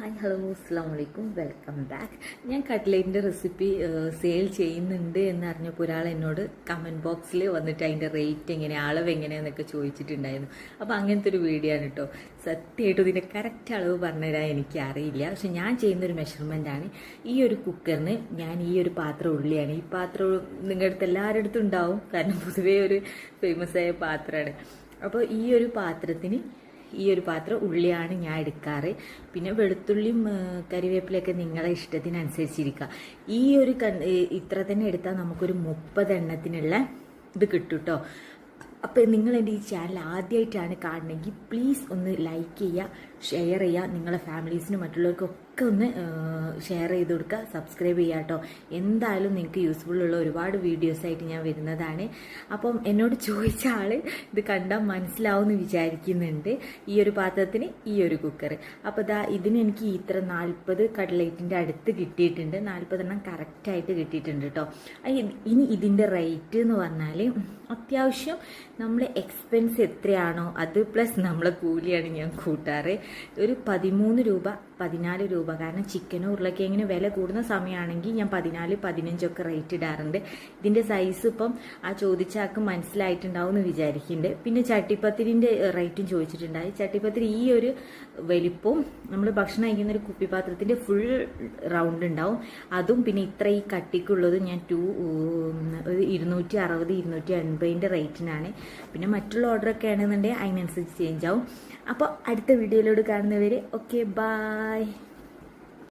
Hi hello അസ്സാം വലൈക്കും welcome back. ഞാൻ കട്ട്ലേറ്റിന്റെ റെസിപ്പി സെയിൽ ചെയ്യുന്നുണ്ട് എന്ന് അറിഞ്ഞപ്പോൾ ഒരാൾ എന്നോട് കമന്റ് ബോക്സിൽ വന്നിട്ട് അതിന്റെ റേറ്റ് എങ്ങനെ അളവ് എങ്ങനെയാണെന്നൊക്കെ ചോദിച്ചിട്ടുണ്ടായിരുന്നു. അപ്പോൾ അങ്ങനത്തെ ഒരു വീഡിയോ ആണ് കേട്ടോ സത്യമായിട്ടും ഇതിന്റെ കറക്റ്റ് അളവ് പറഞ്ഞുതരാൻ എനിക്ക് അറിയില്ല പക്ഷെ ഞാൻ ചെയ്യുന്നൊരു മെഷർമെന്റ് ആണ്. ഈ ഒരു കുക്കറിന് ഞാൻ ഈ ഒരു പാത്രം ഉള്ളിയാണ് ഈ പാത്രം നിങ്ങളുടെ അടുത്ത് എല്ലാവരുടെ അടുത്തും ഉണ്ടാവും. കാരണം പൊതുവേ ഒരു ഫേമസ് ആയ പാത്രമാണ്. അപ്പോൾ ഈ ഒരു പാത്രത്തിന് ഈ ഒരു പാത്രം ഉള്ളിയാണ് ഞാൻ എടുക്കാറ്. പിന്നെ വെളുത്തുള്ളിയും കറിവേപ്പിലൊക്കെ നിങ്ങളെ ഇഷ്ടത്തിനനുസരിച്ചിരിക്കുക. ഈ ഒരു ഇത്ര തന്നെ എടുത്താൽ നമുക്കൊരു മുപ്പത് എണ്ണത്തിനുള്ള ഇത് കിട്ടും കേട്ടോ അപ്പോൾ നിങ്ങൾ എന്റെ ഈ ചാനൽ ആദ്യമായിട്ടാണ് കാണണമെങ്കിൽ പ്ലീസ് ഒന്ന് ലൈക്ക് ചെയ്യുക ഷെയർ ചെയ്യുക നിങ്ങളുടെ ഫാമിലീസിനും മറ്റുള്ളവർക്കൊക്കെ ഒന്ന് ഷെയർ ചെയ്ത് കൊടുക്കുക സബ്സ്ക്രൈബ് ചെയ്യുക കേട്ടോ എന്തായാലും നിങ്ങൾക്ക് യൂസ്ഫുൾ ഉള്ള ഒരുപാട് വീഡിയോസ് ആയിട്ട് ഞാൻ വരുന്നതാണ്. അപ്പം എന്നോട് ചോദിച്ച ആൾ ഇത് കണ്ടാൽ മനസ്സിലാവുമെന്ന് വിചാരിക്കുന്നുണ്ട്. ഈ ഒരു പാത്രത്തിന് ഈ ഒരു കുക്കർ അപ്പോൾ ഇതാ ഇതിന് എനിക്ക് ഇത്ര നാൽപ്പത് കട്ട്ലേറ്റിന്റെ അടുത്ത് കിട്ടിയിട്ടുണ്ട്. നാൽപ്പതെണ്ണം കറക്റ്റായിട്ട് കിട്ടിയിട്ടുണ്ട് കേട്ടോ ഇനി ഇതിന്റെ റേറ്റ് എന്ന് പറഞ്ഞാൽ അത്യാവശ്യം നമ്മൾ എക്സ്പെൻസ് എത്രയാണോ അത് പ്ലസ് നമ്മളെ കൂലിയാണ് ഞാൻ കൂട്ടാറ്. ഒരു പതിമൂന്ന് രൂപ പതിനാല് രൂപ. കാരണം ചിക്കനും ഉരുളക്കിഴങ്ങിന് വില കൂടുന്ന സമയമാണെങ്കിൽ ഞാൻ പതിനാല് പതിനഞ്ചൊക്കെ റേറ്റ് ഇടാറുണ്ട്. ഇതിന്റെ സൈസ് ഇപ്പം ആ ചോദിച്ച ആൾക്ക് മനസ്സിലായിട്ടുണ്ടാവും എന്ന് വിചാരിക്കുന്നുണ്ട്. പിന്നെ ചട്ടിപ്പത്തിരിന്റെ റേറ്റും ചോദിച്ചിട്ടുണ്ടായി ചട്ടിപ്പത്തിരി ഈ ഒരു വലിപ്പവും നമ്മൾ ഭക്ഷണം കഴിക്കുന്ന ഒരു കുപ്പിപാത്രത്തിന്റെ ഫുൾ റൗണ്ട് ഉണ്ടാവും. അതും പിന്നെ ഇത്ര ഈ കട്ടിക്കുള്ളത് ഞാൻ ടു ഒരു ഇരുന്നൂറ്റി അറുപത് ഇരുന്നൂറ്റി അൻപതിന്റെ റേറ്റിനാണ് പിന്നെ മറ്റുള്ള ഓർഡറൊക്കെ ആണെന്നുണ്ടെങ്കിൽ അതിനനുസരിച്ച് ചേഞ്ച് ആവും. അപ്പോൾ അടുത്ത വീഡിയോയിലോട് കാണുന്നവർ ഓക്കെ Bye.